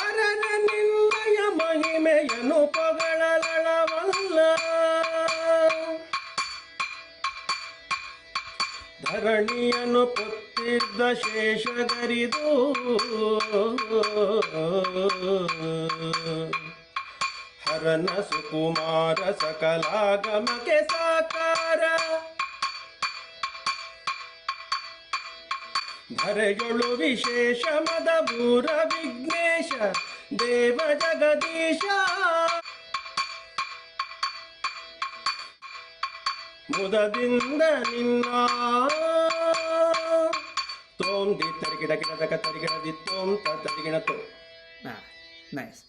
ಅರನ ನಿನ್ನಯ ಮಹಿಮೆಯನ್ನು ಪಗಳಲ ಧರಣಿಯನ್ನು ಪೊತ್ತಿದ್ದ ಶೇಷಗರಿದು. ಹರನ ಸುಕುಮಾರ ಸಕಲಾಗಮಕ್ಕೆ ಸಾಕಾರ. ಧರೆಯೊಳು ವಿಶೇಷ ಮದಭೂರ ವಿಘ್ನೇಶ ದೇವ ಜಗದೀಶ. ಮುದದಿಂದ ನಿನ್ನ ತೋಂ ದಿ ತರಿಗಿಡ ಗಿಡದ ತರಿಗಿಡ ದಿ ತೋಂ ತ. ತರಿಗಿಡ ತೋ ನೈಸ್